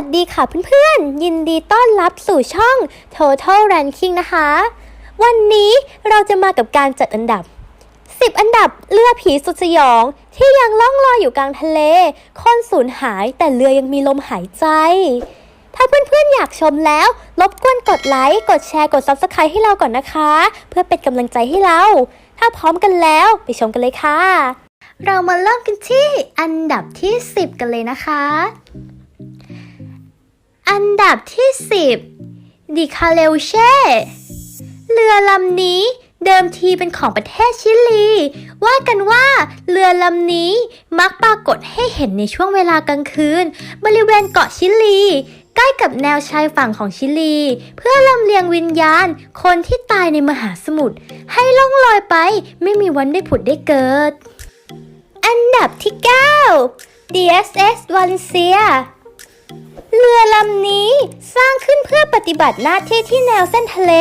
วัสดีค่ะเพื่อนๆ ยินดีต้อนรับสู่ช่อง Total Ranking นะคะ วันนี้เราจะมากับการจัดอันดับ 10 อันดับเรือผีสุดสยอง ที่ยังล่องลอยอยู่กลางทะเล คนสูญหายแต่เรือยังมีลมหายใจ ถ้าเพื่อนๆ อยากชมแล้ว รบกวนกดไลค์ กดแชร์ กด Subscribe ให้เราก่อนนะคะ เพื่อเป็นกำลังใจให้เรา ถ้าพร้อมกันแล้วไปชมกันเลยค่ะ เรามาเริ่มกันที่อันดับที่ 10 กันเลยนะคะ อันดับที่ 10 ดิคาเลเช่ เรือลำนี้เดิมทีเป็นของประเทศชิลี ว่ากันว่าเรือลำนี้มักปรากฏให้เห็นในช่วงเวลากลางคืน บริเวณเกาะชิลี ใกล้กับแนวชายฝั่งของชิลี เพื่อลำเลียงวิญญาณ คนที่ตายในมหาสมุทรให้ล่องลอยไปไม่มีวันได้ผุดได้เกิด อันดับที่ 9 DSS Valencia เเรือลำนี้สร้างขึ้นเพื่อปฏิบัติหน้าที่ที่แนวเส้นทะเล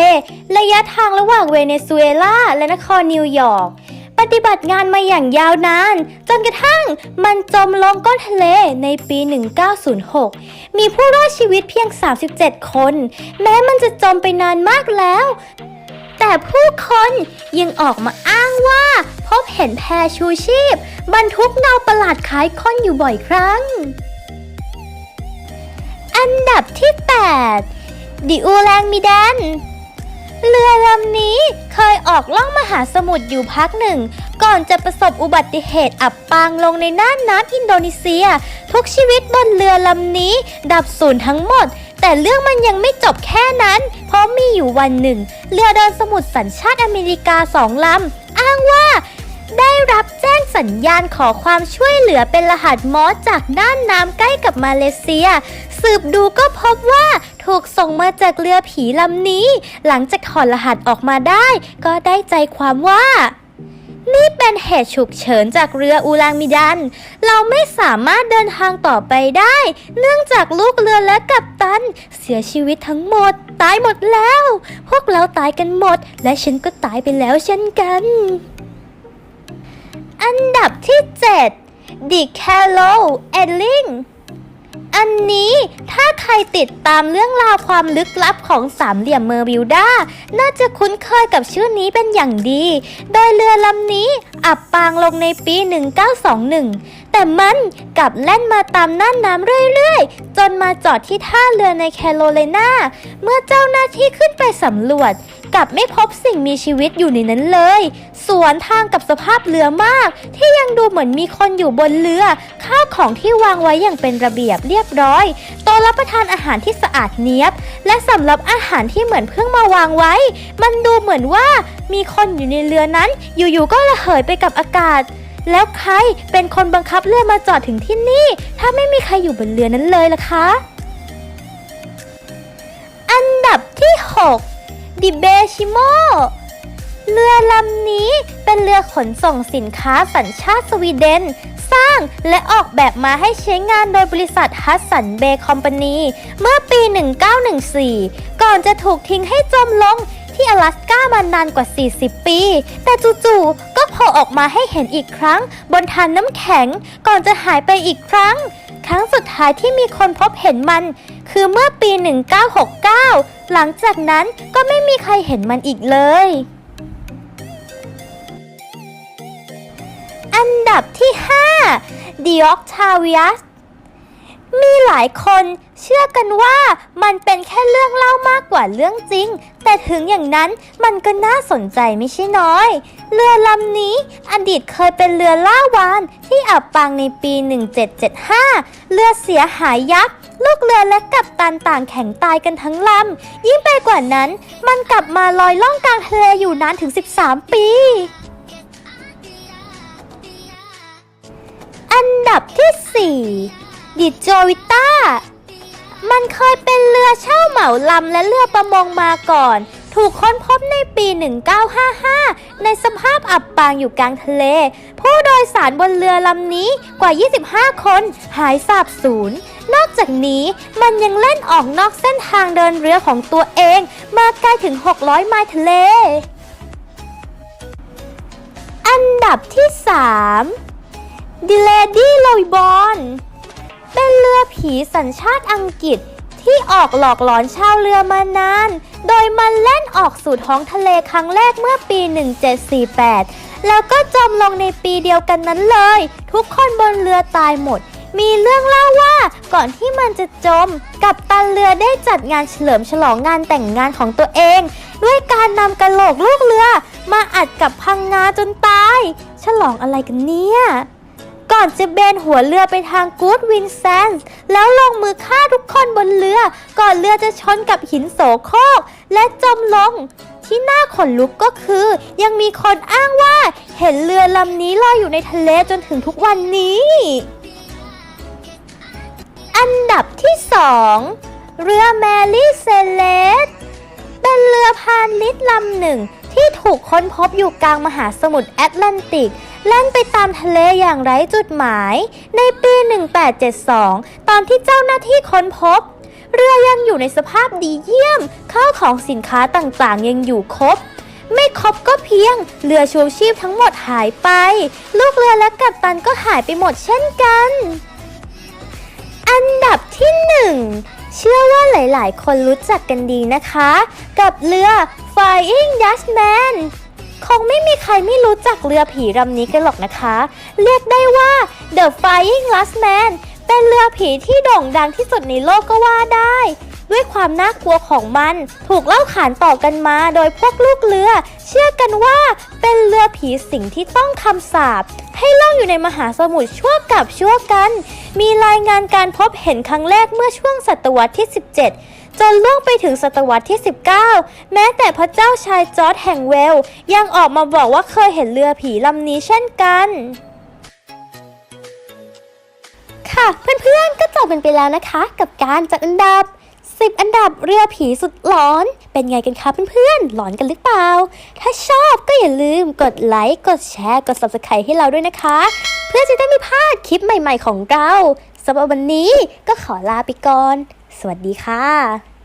ระยะทางระหว่างเวเนซุเอลาและนครนิวยอร์กปฏิบัติงานมาอย่างยาวนาน จนกระทั่งมันจมลงก้นทะเลในปี 1906 มีผู้รอดชีวิตเพียง 37 คน แม้มันจะจมไปนานมากแล้ว แต่ผู้คนยังออกมาอ้างว่า พบเห็นแพชูชีพ บรรทุกเงาประหลาดคล้ายคนอยู่บ่อยครั้ง อันดับที่ 8 ดิอูแรงมิแดน เรือลำนี้เคยออกล่องมหาสมุทรอยู่พักหนึ่ง ก่อนจะประสบอุบัติเหตุอับปางลงในน่านน้ำอินโดนีเซีย ทุกชีวิตบนเรือลำนี้ ดับสูญทั้งหมด แต่เรื่องมันยังไม่จบแค่นั้น เพราะมีอยู่วันหนึ่ง เรือเดินสมุทรสัญชาติอเมริกาสองลำอ้างว่า ได้รับแจ้งสัญญาณขอความช่วยเหลือเป็นรหัสมอสจากด้านน้ำใกล้กับมาเลเซีย สืบดูก็พบว่าถูกส่งมาจากเรือผีลำนี้ หลังจากถอดรหัสออกมาได้ ก็ได้ใจความว่านี่เป็นเหตุฉุกเฉินจากเรืออูรังมิดัน เราไม่สามารถเดินทางต่อไปได้ เนื่องจากลูกเรือและกัปตัน เสียชีวิตทั้งหมด ตายหมดแล้ว พวกเราตายกันหมด และฉันก็ตายไปแล้วเช่นกัน บที่ 7 The c a l o e d l i n g อันนี้ถ้าใครติดตามเรื่องราวความลึกลับของสามเหลี่ยมเมอร์บิวดา น่าจะคุ้นเคยกับชื่อนี้เป็นอย่างดี โดยเรือลำนี้อับปางลงในปี 1921 แต่มันกลับแล่นมาตามน่านน้ำเรื่อยๆ จนมาจอดที่ท่าเรือในแคโรไลนาเมื่อเจ้าหน้าที่ขึ้นไปสำรวจ กลับไม่พบสิ่งมีชีวิตอยู่ในนั้นเลย สวนทางกับสภาพเรือมาก ที่ยังดูเหมือนมีคนอยู่บนเรือ ข้าวของที่วางไว้อย่างเป็นระเบียบเรียบร้อย โต๊ะรับประทานอาหารที่สะอาดเนียบ และสำหรับอาหารที่เหมือนเพิ่งมาวางไว้ มันดูเหมือนว่ามีคนอยู่ในเรือนั้น อยู่ๆก็ระเหยไปกับอากาศแล้วใครเป็นคนบังคับเรือมาจอดถึงที่นี่ ถ้าไม่มีใครอยู่บนเรือนั้นเลยล่ะคะ อันดับที่ 6 ดิเบชิโม เรือลำนี้เป็นเรือขนส่งสินค้าสัญชาติสวีเดน สร้างและออกแบบมาให้ใช้งานโดยบริษัทฮัสสันเบย์คอมพานีเมื่อปี 1914 ก่อนจะถูกทิ้งให้จมลงที่อลาสก้ามานานกว่า 40 ปี แต่จู่ๆ ก็โผล่ออกมาให้เห็นอีกครั้ง บนทานน้ำแข็ง ก่อนจะหายไปอีกครั้ง ครั้งสุดท้ายที่มีคนพบเห็นมัน คือเมื่อปี 1969 หลังจากนั้นก็ไม่มีใครเห็นมันอีกเลย ดับที่5 d i o c t a v i u s มีหลายคนเชื่อกันว่ามันเป็นแค่เรื่องเล่ามากกว่าเรื่องจริง แต่ถึงอย่างนั้นมันก็น่าสนใจไม่ใช่น้อย เรือลำนี้อดีตเคยเป็นเรือล่าวานที่อับปางในปี 1775 เรือเสียหายยับลูกเรือและกัปตันต่างแข็งตายกันทั้งลำ ยิ่งไปกว่านั้น มันกลับมาลอยล่องกลางทะเลอยู่นานถึง 13 ปี อันดับที่ 4 ดิโจวิต้า มันเคยเป็นเรือเช่าเหมาลำและเรือประมงมาก่อน ถูกค้นพบในปี 1955 ในสภาพอับปางอยู่กลางทะเล ผู้โดยสารบนเรือลำนี้กว่า 25 คนหายสาบสูญนอกจากนี้มันยังเล่นออกนอกเส้นทางเดินเรือของตัวเอง มาไกลถึง 600 ไมล์ทะเล อันดับที่ 3 ดิเลดี้ลอยบอน เป็นเรือผีสัญชาติอังกฤษที่ออกหลอกหลอนชาวเรือมานาน โดยมันเล่นออกสู่ท้องทะเลครั้งแรกเมื่อปี 1748 แล้วก็จมลงในปีเดียวกันนั้นเลย ทุกคนบนเรือตายหมด มีเรื่องเล่าว่าก่อนที่มันจะจม กับตันเรือได้จัดงานเฉลิมฉลองงานแต่งงานของตัวเอง ด้วยการนำกระโหลกลูกเรือ มาอัดกับพังงาจนตาย ฉลองอะไรกันเนี่ย ก่อนจะเบนหัวเรือไปทางกูดวินแซนส์แล้วลงมือฆ่าทุกคนบนเรือ ก่อนเรือจะชนกับหินโสโครกและจมลง ที่น่าขนลุกก็คือ ยังมีคนอ้างว่าเห็นเรือลำนี้ลอยอยู่ในทะเลจนถึงทุกวันนี้ อันดับที่ 2 เรือแมรี่เซเลสเป็นเรือพาณิชย์ลำหนึ่ง ที่ถูกค้นพบอยู่กลางมหาสมุทรแอตแลนติกแล่นไปตามทะเลอย่างไร้จุดหมาย ในปี 1872 ตอนที่เจ้าหน้าที่ค้นพบ เรือยังอยู่ในสภาพดีเยี่ยมข้าวของสินค้าต่างๆ ยังอยู่ครบ ไม่ครบก็เพียง เรือชูชีพทั้งหมดหายไป ลูกเรือและกัปตันก็หายไปหมดเช่นกัน อันดับที่หนึ่ง เชื่อว่าหลายๆ คนรู้จักกันดีนะคะ กับเรือ Flying Dutchman คงไม่มีใครไม่รู้จักเรือผีลำนี้กันหรอกนะคะ เรียกได้ว่า The Flying Dutchman เป็นเรือผีที่โด่งดังที่สุดในโลกก็ว่าได้ ด้วยความน่ากลัวของมัน ถูกเล่าขานต่อกันมาโดยพวกลูกเรือ เชื่อกันว่าเป็นเรือผีสิงที่ต้องคำสาปให้ล่องอยู่ในมหาสมุทรชั่วกับชั่วกัน มีรายงานการพบเห็นครั้งแรกเมื่อช่วงศตวรรษที่ 17จนล่วงไปถึงศตวรรษที่ 19 แม้แต่พระเจ้าชายจอร์ดแห่งเวล ยังออกมาบอกว่าเคยเห็นเรือผีลำนี้เช่นกัน ค่ะเพื่อนๆก็จบกันไปแล้วนะคะ กับการจัดอันดับ 10 อันดับเรือผีสุดหลอน เป็นไงกันคะเพื่อนๆ หลอนกันหรือเปล่า ถ้าชอบก็อย่าลืมกดไลค์ กดแชร์ กด subscribe ให้เราด้วยนะคะ เพื่อจะได้ไม่พลาดคลิปใหม่ๆของเราสำหรับวันนี้ก็ขอลาไปก่อน สวัสดีค่ะ